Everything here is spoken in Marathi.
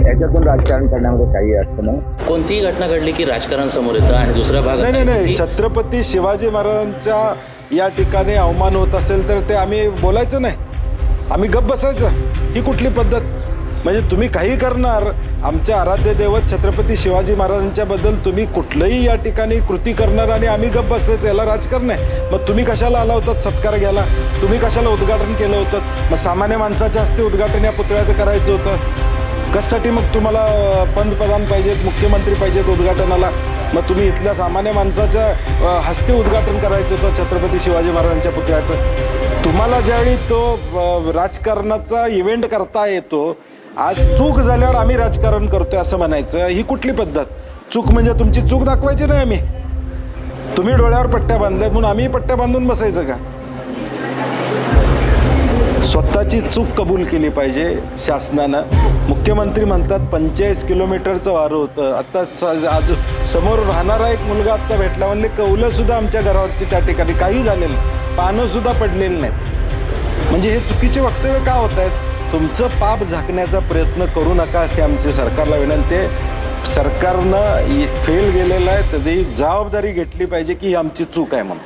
याच्यातून राजकारण करण्यामध्ये काही अर्थ नाही. कोणतीही घटना घडली की राजकारण समोर येतं आणि दुसरा भाग नाही नाही नाही. छत्रपती शिवाजी महाराजांच्या या ठिकाणी अवमान होत असेल तर ते आम्ही बोलायचं नाही. आम्ही गप बसायचं. ही कुठली पद्धत? म्हणजे तुम्ही काही करणार आमच्या आराध्य दैवत छत्रपती शिवाजी महाराजांच्या बद्दल तुम्ही कुठलंही या ठिकाणी कृती करणार आणि आम्ही गप बसायचं याला राजकारण आहे मग तुम्ही कशाला आला होतात सत्कार घ्यायला? तुम्ही कशाला उद्घाटन केलं होतं? मग सामान्य माणसाच्या हस्ते उद्घाटन या पुतळ्याचं करायचं होतं. कशासाठी मग तुम्हाला पंतप्रधान पाहिजेत मुख्यमंत्री पाहिजेत उद्घाटनाला? मग तुम्ही इथल्या सामान्य माणसाच्या हस्ते उद्घाटन करायचं होतं छत्रपती शिवाजी महाराजांच्या पुतळ्याचं? तुम्हाला ज्यावेळी तो राजकारणाचा इव्हेंट करता येतो आज चूक झाल्यावर आम्ही राजकारण करतोय असं म्हणायचं. ही कुठली पद्धत? चूक म्हणजे तुमची चूक दाखवायची नाही आम्ही. तुम्ही डोळ्यावर पट्ट्या बांधल्यात म्हणून आम्ही पट्ट्या बांधून बसायचं का? स्वतःची चूक कबूल केली पाहिजे शासनानं. मुख्यमंत्री म्हणतात पंचेचाळीस किलोमीटरचं वारं होतं. आता स- आज समोर राहणारा एक मुलगा आत्ता भेटला म्हणले कौलं सुद्धा आमच्या घरावरची त्या ठिकाणी काही झालेलं नाही. पानं सुद्धा पडलेली नाहीत. म्हणजे हे चुकीचे वक्तव्य का होत आहेत? तुमचं पाप झाकण्याचा प्रयत्न करू नका असे आमचे सरकारला विनंती आहे. सरकारनं फेल गेलेलं आहे त्याची जबाबदारी घेतली पाहिजे की ही आमची चूक आहे म्हणून.